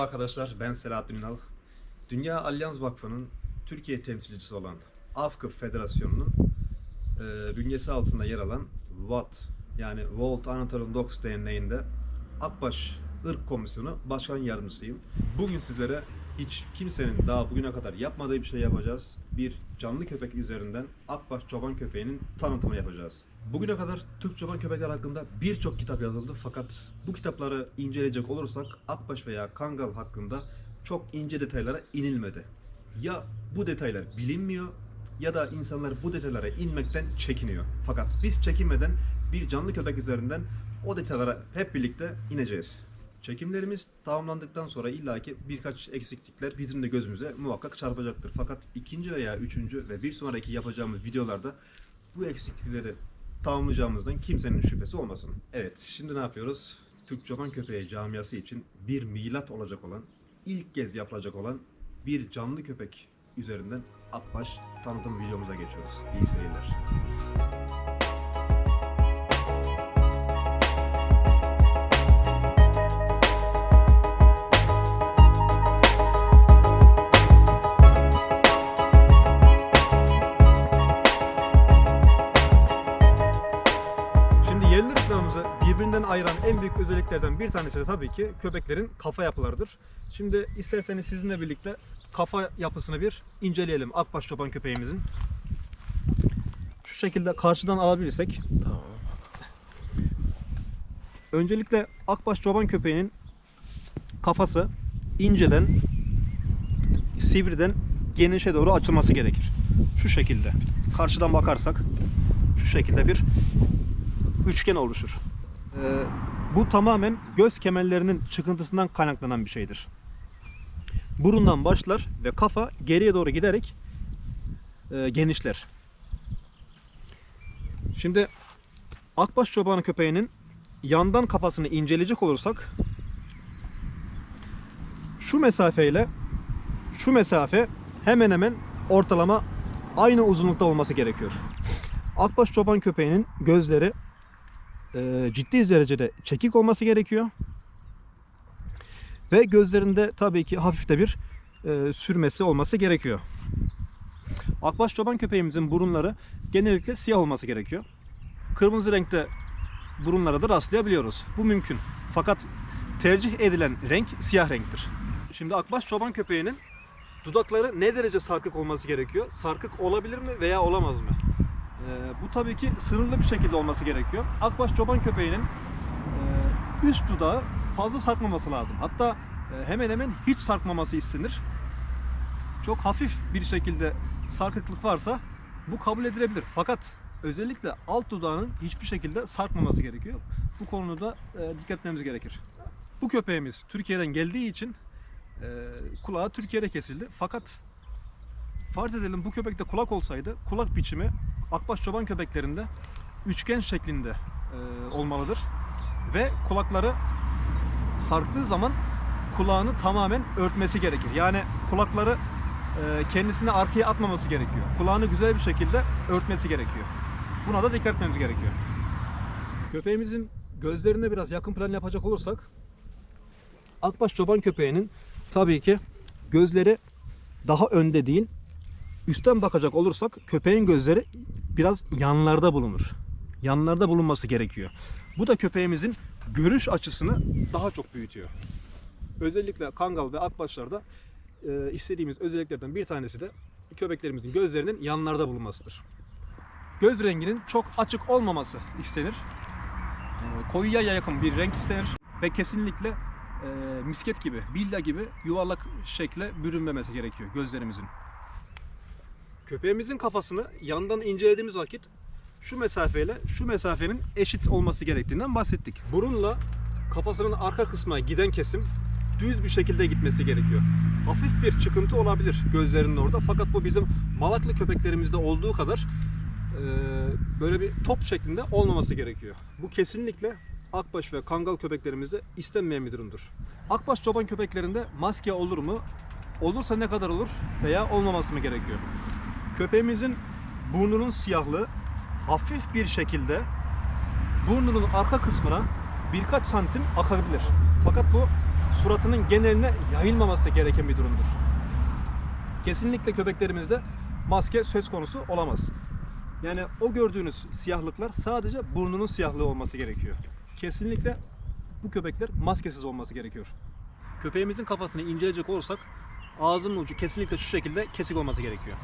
Merhaba arkadaşlar, ben Selahattin Ünal. Dünya Alyans Vakfı'nın Türkiye temsilcisi olan AFKıF Federasyonu'nun e, bünyesi altında yer alan WAT yani World Dogs Derneği'nde Akbaş Irk Komisyonu Başkan Yardımcısıyım. Bugün sizlere hiç kimsenin daha bugüne kadar yapmadığı bir şey yapacağız. Bir canlı köpek üzerinden Akbaş çoban köpeğinin tanıtımını yapacağız. Bugüne kadar Türk çoban köpekler hakkında birçok kitap yazıldı fakat bu kitapları inceleyecek olursak Akbaş veya Kangal hakkında çok ince detaylara inilmedi. Ya bu detaylar bilinmiyor ya da insanlar bu detaylara inmekten çekiniyor. Fakat biz çekinmeden bir canlı köpek üzerinden o detaylara hep birlikte ineceğiz. Çekimlerimiz tamamlandıktan sonra illaki birkaç eksiklikler bizim de gözümüze muhakkak çarpacaktır. Fakat ikinci veya üçüncü ve bir sonraki yapacağımız videolarda bu eksiklikleri tamamlayacağımızdan kimsenin şüphesi olmasın. Evet, şimdi ne yapıyoruz? Türk Çoban Köpeği camiası için bir milat olacak olan, ilk kez yapılacak olan bir canlı köpek üzerinden Akbaş tanıtım videomuza geçiyoruz. İyi seyirler. Ayıran en büyük özelliklerden bir tanesi de tabii ki köpeklerin kafa yapılarıdır. Şimdi isterseniz sizinle birlikte kafa yapısını bir inceleyelim Akbaş çoban köpeğimizin. Şu şekilde karşıdan alabilirsek. Tamam. Öncelikle Akbaş çoban köpeğinin kafası inceden, sivriden genişe doğru açılması gerekir. Şu şekilde. Karşıdan bakarsak şu şekilde bir üçgen oluşur. Ee, bu tamamen göz kemerlerinin çıkıntısından kaynaklanan bir şeydir. Burundan başlar ve kafa geriye doğru giderek e, genişler. Şimdi Akbaş çobanı köpeğinin yandan kafasını inceleyecek olursak şu mesafeyle şu mesafe hemen hemen ortalama aynı uzunlukta olması gerekiyor. Akbaş çoban köpeğinin gözleri e, ciddi derecede çekik olması gerekiyor. Ve gözlerinde tabii ki hafif de bir e, sürmesi olması gerekiyor. Akbaş çoban köpeğimizin burunları genellikle siyah olması gerekiyor. Kırmızı renkte burunlara da rastlayabiliyoruz. Bu mümkün. Fakat tercih edilen renk siyah renktir. Şimdi akbaş çoban köpeğinin dudakları ne derece sarkık olması gerekiyor? Sarkık olabilir mi veya olamaz mı? Ee, bu tabii ki sınırlı bir şekilde olması gerekiyor. Akbaş çoban köpeğinin e, üst dudağı fazla sarkmaması lazım. Hatta e, hemen hemen hiç sarkmaması istenir. Çok hafif bir şekilde sarkıklık varsa bu kabul edilebilir. Fakat özellikle alt dudağının hiçbir şekilde sarkmaması gerekiyor. Bu konuda e, dikkat etmemiz gerekir. Bu köpeğimiz Türkiye'den geldiği için kulağı Türkiye'de kesildi. Fakat farz edelim bu köpekte kulak olsaydı kulak biçimi akbaş çoban köpeklerinde üçgen şeklinde e, olmalıdır. Ve kulakları sarktığı zaman kulağını tamamen örtmesi gerekir. Yani kulakları e, kendisini arkaya atmaması gerekiyor. Kulağını güzel bir şekilde örtmesi gerekiyor. Buna da dikkat etmemiz gerekiyor. Köpeğimizin gözlerine biraz yakın plan yapacak olursak Akbaş çoban köpeğinin tabii ki gözleri daha önde değil. Üstten bakacak olursak köpeğin gözleri biraz yanlarda bulunur. Yanlarda bulunması gerekiyor. Bu da köpeğimizin görüş açısını daha çok büyütüyor. Özellikle kangal ve akbaşlarda e, istediğimiz özelliklerden bir tanesi de köpeklerimizin gözlerinin yanlarda bulunmasıdır. Göz renginin çok açık olmaması istenir. E, koyuya yakın bir renk istenir ve kesinlikle e, misket gibi, billa gibi yuvarlak şekle bürünmemesi gerekiyor gözlerimizin. Köpeğimizin kafasını yandan incelediğimiz vakit şu mesafeyle şu mesafenin eşit olması gerektiğinden bahsettik. Burunla kafasının arka kısmına giden kesim düz bir şekilde gitmesi gerekiyor. Hafif bir çıkıntı olabilir gözlerinin orada fakat bu bizim malaklı köpeklerimizde olduğu kadar e, böyle bir top şeklinde olmaması gerekiyor. Bu kesinlikle akbaş ve kangal köpeklerimizde istenmeyen bir durumdur. Akbaş çoban köpeklerinde maske olur mu? Olursa ne kadar olur veya olmaması mı gerekiyor? Köpeğimizin burnunun siyahlığı hafif bir şekilde burnunun arka kısmına birkaç santim akabilir. Fakat bu suratının geneline yayılmaması gereken bir durumdur. Kesinlikle köpeklerimizde maske söz konusu olamaz. Yani o gördüğünüz siyahlıklar sadece burnunun siyahlığı olması gerekiyor. Kesinlikle bu köpekler maskesiz olması gerekiyor. Köpeğimizin kafasını inceleyecek olursak ağzının ucu kesinlikle şu şekilde kesik olması gerekiyor.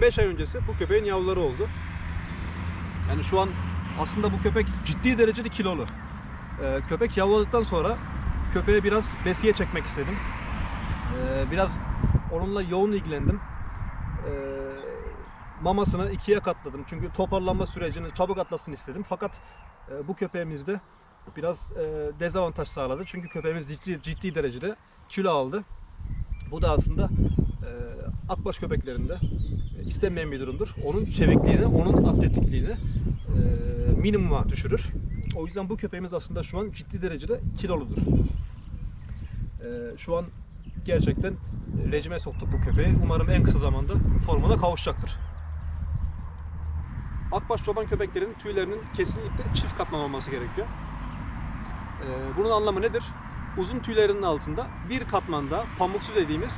Bundan 5 ay öncesi bu köpeğin yavruları oldu. Yani şu an aslında bu köpek ciddi derecede kilolu. Ee, köpek yavruladıktan sonra köpeğe biraz besiye çekmek istedim. Ee, biraz onunla yoğun ilgilendim. Ee, mamasını ikiye katladım. Çünkü toparlanma sürecini çabuk atlasın istedim. Fakat e, bu köpeğimizde biraz e, dezavantaj sağladı. Çünkü köpeğimiz ciddi, ciddi derecede kilo aldı. Bu da aslında e, akbaş köpeklerinde istenmeyen bir durumdur. Onun çevikliğini, onun atletikliğini minimuma düşürür. O yüzden bu köpeğimiz aslında şu an ciddi derecede kiloludur. Şu an gerçekten rejime soktuk bu köpeği. Umarım en kısa zamanda formuna kavuşacaktır. Akbaş çoban köpeklerin tüylerinin kesinlikle çift katman olması gerekiyor. Bunun anlamı nedir? Uzun tüylerinin altında bir katmanda pamuksu dediğimiz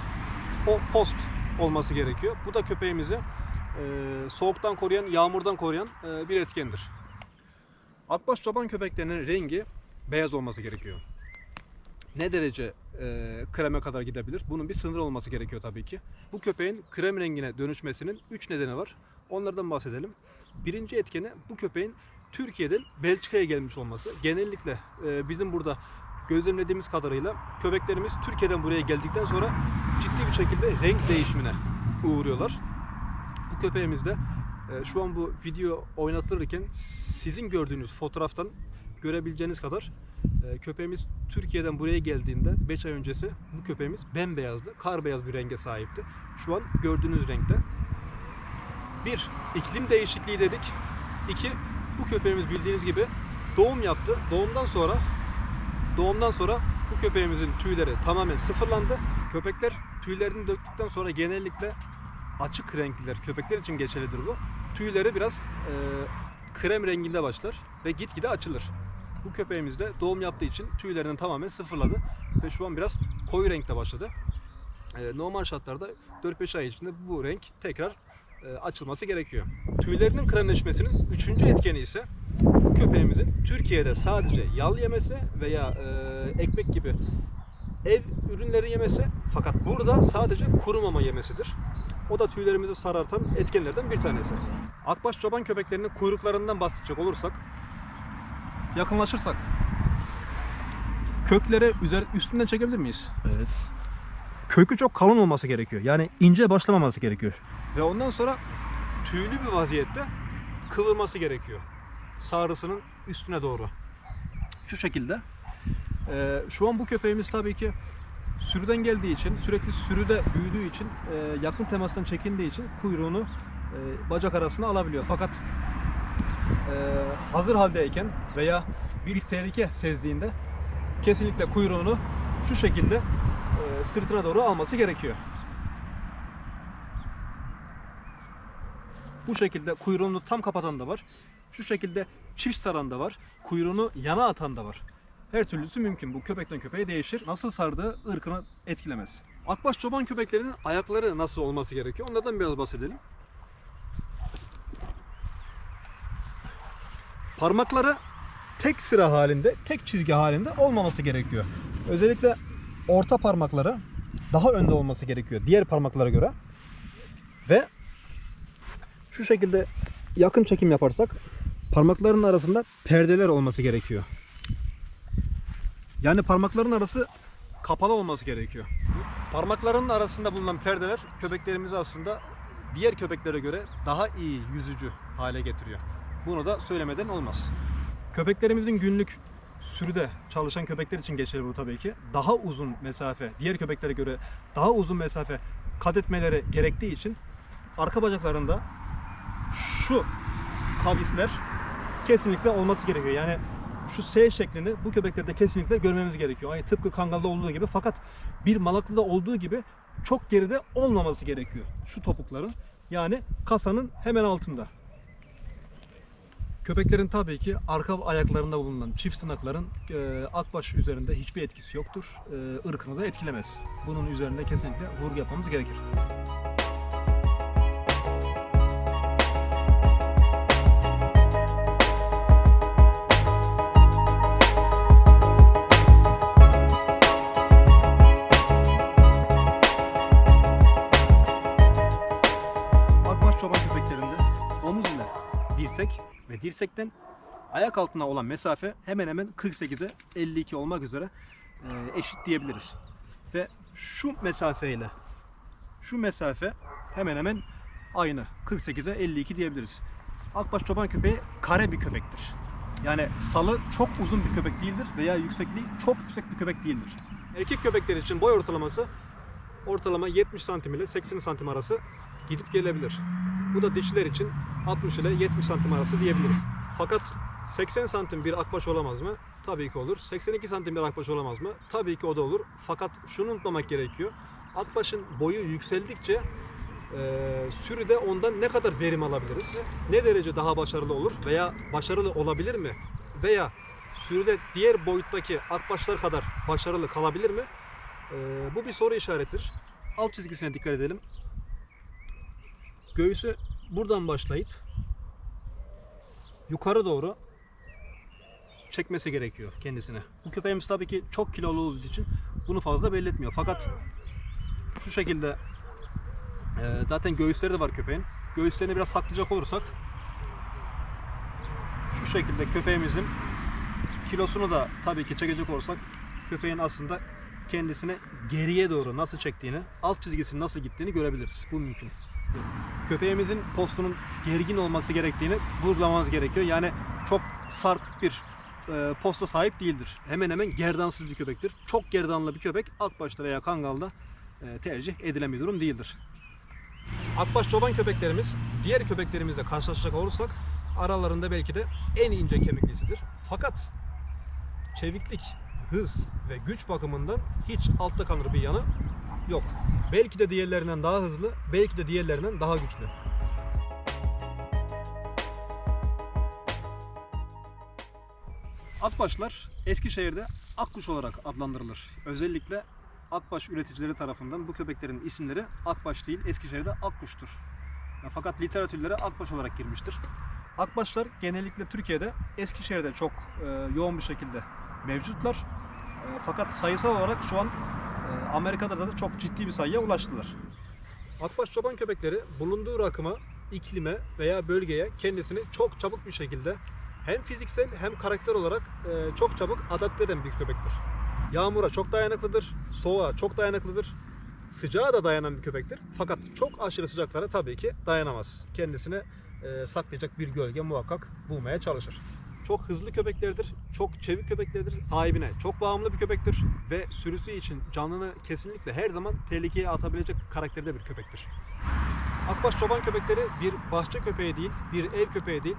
o post olması gerekiyor. Bu da köpeğimizi e, soğuktan koruyan, yağmurdan koruyan e, bir etkendir. Akbaş çoban köpeklerinin rengi beyaz olması gerekiyor. Ne derece e, kreme kadar gidebilir? Bunun bir sınırı olması gerekiyor tabii ki. Bu köpeğin krem rengine dönüşmesinin 3 nedeni var. Onlardan bahsedelim. Birinci etkeni bu köpeğin Türkiye'den Belçika'ya gelmiş olması. Genellikle e, bizim burada gözlemlediğimiz kadarıyla köpeklerimiz Türkiye'den buraya geldikten sonra ciddi bir şekilde renk değişimine uğruyorlar. Bu köpeğimizde e, şu an bu video oynatılırken sizin gördüğünüz fotoğraftan görebileceğiniz kadar e, köpeğimiz Türkiye'den buraya geldiğinde 5 ay öncesi bu köpeğimiz bembeyazdı. Kar beyaz bir renge sahipti. Şu an gördüğünüz renkte. Bir, iklim değişikliği dedik. İki, bu köpeğimiz bildiğiniz gibi doğum yaptı. Doğumdan sonra doğumdan sonra bu köpeğimizin tüyleri tamamen sıfırlandı. Köpekler tüylerini döktükten sonra genellikle açık renkliler. Köpekler için geçerlidir bu. Tüyleri biraz e, krem renginde başlar ve gitgide açılır. Bu köpeğimiz de doğum yaptığı için tüylerini tamamen sıfırladı ve şu an biraz koyu renkte başladı. E, normal şartlarda 4-5 ay içinde bu renk tekrar e, açılması gerekiyor. Tüylerinin kremleşmesinin üçüncü etkeni ise bu köpeğimizin Türkiye'de sadece yal yemesi veya e, ekmek gibi ev ürünleri yemesi fakat burada sadece kuru mama yemesidir. O da tüylerimizi sarartan etkenlerden bir tanesi. Akbaş çoban köpeklerinin kuyruklarından bahsedecek olursak yakınlaşırsak köklere üzer, üstünden çekebilir miyiz? Evet. kökü çok kalın olması gerekiyor. Yani ince başlamaması gerekiyor. Ve ondan sonra tüylü bir vaziyette kıvırması gerekiyor. Sarısının üstüne doğru. Şu şekilde. Ee, şu an bu köpeğimiz tabii ki sürüden geldiği için, sürekli sürüde büyüdüğü için, e, yakın temastan çekindiği için kuyruğunu e, bacak arasına alabiliyor. Fakat e, hazır haldeyken veya bir tehlike sezdiğinde kesinlikle kuyruğunu şu şekilde e, sırtına doğru alması gerekiyor. Bu şekilde kuyruğunu tam kapatan da var. Şu şekilde çift saran da var. Kuyruğunu yana atan da var. Her türlüsü mümkün. Bu köpekten köpeğe değişir. Nasıl sardığı ırkını etkilemez. Akbaş çoban köpeklerinin ayakları nasıl olması gerekiyor? Onlardan biraz bahsedelim. Parmakları tek sıra halinde, tek çizgi halinde olmaması gerekiyor. Özellikle orta parmakları daha önde olması gerekiyor diğer parmaklara göre. Ve şu şekilde yakın çekim yaparsak parmakların arasında perdeler olması gerekiyor. Yani parmakların arası kapalı olması gerekiyor. Parmakların arasında bulunan perdeler köpeklerimizi aslında diğer köpeklere göre daha iyi yüzücü hale getiriyor. Bunu da söylemeden olmaz. Köpeklerimizin günlük sürüde çalışan köpekler için geçerli bu tabii ki. Daha uzun mesafe, diğer köpeklere göre daha uzun mesafe kat etmeleri gerektiği için arka bacaklarında şu kavisler kesinlikle olması gerekiyor. Yani şu S şeklini bu köpeklerde kesinlikle görmemiz gerekiyor. Aynı tıpkı kangalda olduğu gibi fakat bir malaklıda olduğu gibi çok geride olmaması gerekiyor. Şu topukların yani kasanın hemen altında. Köpeklerin tabii ki arka ayaklarında bulunan çift tırnakların e, akbaş üzerinde hiçbir etkisi yoktur. E, ırkını da etkilemez. Bunun üzerinde kesinlikle vurgu yapmamız gerekir. Ve dirsekten ayak altına olan mesafe hemen hemen 48'e 52 olmak üzere e, eşit diyebiliriz. Ve şu mesafeyle şu mesafe hemen hemen aynı 48'e 52 diyebiliriz. Akbaş çoban köpeği kare bir köpektir. Yani salı çok uzun bir köpek değildir veya yüksekliği çok yüksek bir köpek değildir. Erkek köpekler için boy ortalaması ortalama 70 santim ile 80 santim arası gidip gelebilir. Bu da dişiler için 60 ile 70 santim arası diyebiliriz. Fakat 80 santim bir akbaş olamaz mı? Tabii ki olur. 82 santim bir akbaş olamaz mı? Tabii ki o da olur. Fakat şunu unutmamak gerekiyor. Akbaşın boyu yükseldikçe e, sürüde ondan ne kadar verim alabiliriz? Ne derece daha başarılı olur veya başarılı olabilir mi? Veya sürüde diğer boyuttaki akbaşlar kadar başarılı kalabilir mi? E, bu bir soru işaretidir. Alt çizgisine dikkat edelim. Göğüsü buradan başlayıp yukarı doğru çekmesi gerekiyor kendisine. Bu köpeğimiz tabii ki çok kilolu olduğu için bunu fazla belli etmiyor. Fakat şu şekilde e, zaten göğüsleri de var köpeğin. Göğüslerini biraz saklayacak olursak şu şekilde köpeğimizin kilosunu da tabii ki çekecek olursak köpeğin aslında kendisine geriye doğru nasıl çektiğini, alt çizgisinin nasıl gittiğini görebiliriz. Bu mümkün köpeğimizin postunun gergin olması gerektiğini vurgulamamız gerekiyor. Yani çok sarkık bir e, posta sahip değildir. Hemen hemen gerdansız bir köpektir. Çok gerdanlı bir köpek akbaşta veya kangalda e, tercih edilen bir durum değildir. Akbaş çoban köpeklerimiz diğer köpeklerimizle karşılaşacak olursak aralarında belki de en ince kemiklisidir. Fakat çeviklik, hız ve güç bakımından hiç altta kalır bir yanı yok. Belki de diğerlerinden daha hızlı, belki de diğerlerinden daha güçlü. Akbaşlar Eskişehir'de akkuş olarak adlandırılır. Özellikle akbaş üreticileri tarafından bu köpeklerin isimleri akbaş değil, Eskişehir'de akkuştur. Fakat literatürlere akbaş olarak girmiştir. Akbaşlar genellikle Türkiye'de Eskişehir'de çok e, yoğun bir şekilde mevcutlar. E, fakat sayısal olarak şu an Amerika'da da çok ciddi bir sayıya ulaştılar. Akbaş çoban köpekleri bulunduğu rakıma, iklime veya bölgeye kendisini çok çabuk bir şekilde hem fiziksel hem karakter olarak e, çok çabuk adapte eden bir köpektir. Yağmura çok dayanıklıdır, soğuğa çok dayanıklıdır, sıcağa da dayanan bir köpektir. Fakat çok aşırı sıcaklara tabii ki dayanamaz. Kendisine e, saklayacak bir gölge muhakkak bulmaya çalışır. Çok hızlı köpeklerdir, çok çevik köpeklerdir, sahibine çok bağımlı bir köpektir ve sürüsü için canını kesinlikle her zaman tehlikeye atabilecek karakterde bir köpektir. Akbaş çoban köpekleri bir bahçe köpeği değil, bir ev köpeği değil,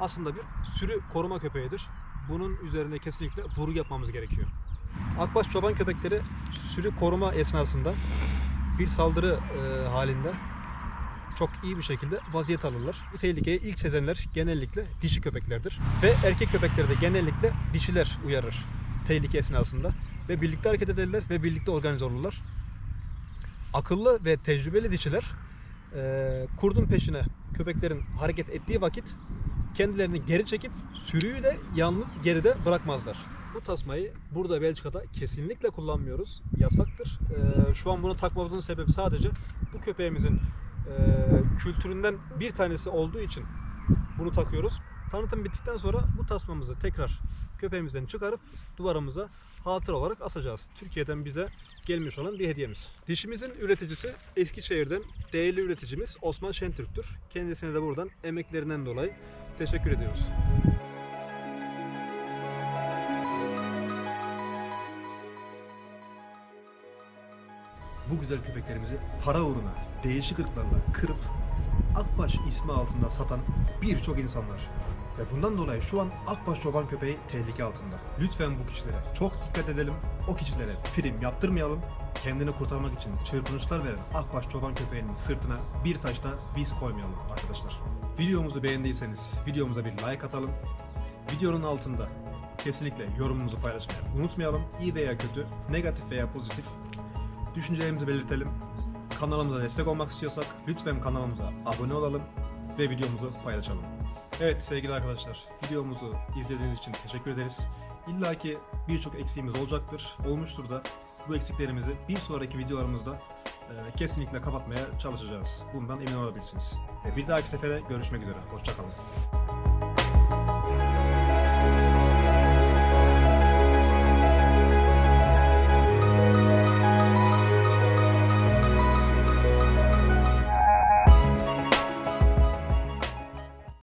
aslında bir sürü koruma köpeğidir. Bunun üzerine kesinlikle vurgu yapmamız gerekiyor. Akbaş çoban köpekleri sürü koruma esnasında bir saldırı e, halinde çok iyi bir şekilde vaziyet alırlar. Bu tehlikeyi ilk sezenler genellikle dişi köpeklerdir. Ve erkek köpekleri de genellikle dişiler uyarır tehlike esnasında. Ve birlikte hareket ederler ve birlikte organize olurlar. Akıllı ve tecrübeli dişiler e, kurdun peşine köpeklerin hareket ettiği vakit kendilerini geri çekip sürüyü de yalnız geride bırakmazlar. Bu tasmayı burada Belçika'da kesinlikle kullanmıyoruz. Yasaktır. Ee, şu an bunu takmamızın sebebi sadece bu köpeğimizin kültüründen bir tanesi olduğu için bunu takıyoruz. Tanıtım bittikten sonra bu tasmamızı tekrar köpeğimizden çıkarıp duvarımıza hatıra olarak asacağız. Türkiye'den bize gelmiş olan bir hediyemiz. Dişimizin üreticisi Eskişehir'den değerli üreticimiz Osman Şentürk'tür. Kendisine de buradan emeklerinden dolayı teşekkür ediyoruz. Bu güzel köpeklerimizi para uğruna değişik ırklarla kırıp Akbaş ismi altında satan birçok insanlar. Ve bundan dolayı şu an Akbaş çoban köpeği tehlike altında. Lütfen bu kişilere çok dikkat edelim. O kişilere prim yaptırmayalım. Kendini kurtarmak için çırpınışlar veren Akbaş çoban köpeğinin sırtına bir taşta biz koymayalım arkadaşlar. Videomuzu beğendiyseniz videomuza bir like atalım. Videonun altında kesinlikle yorumumuzu paylaşmayı unutmayalım. İyi veya kötü, negatif veya pozitif düşüncelerimizi belirtelim. Kanalımıza destek olmak istiyorsak lütfen kanalımıza abone olalım ve videomuzu paylaşalım. Evet sevgili arkadaşlar, videomuzu izlediğiniz için teşekkür ederiz. İlla ki birçok eksiğimiz olacaktır, olmuştur da. Bu eksiklerimizi bir sonraki videolarımızda e, kesinlikle kapatmaya çalışacağız. Bundan emin olabilirsiniz. Ve bir dahaki sefere görüşmek üzere. Hoşçakalın.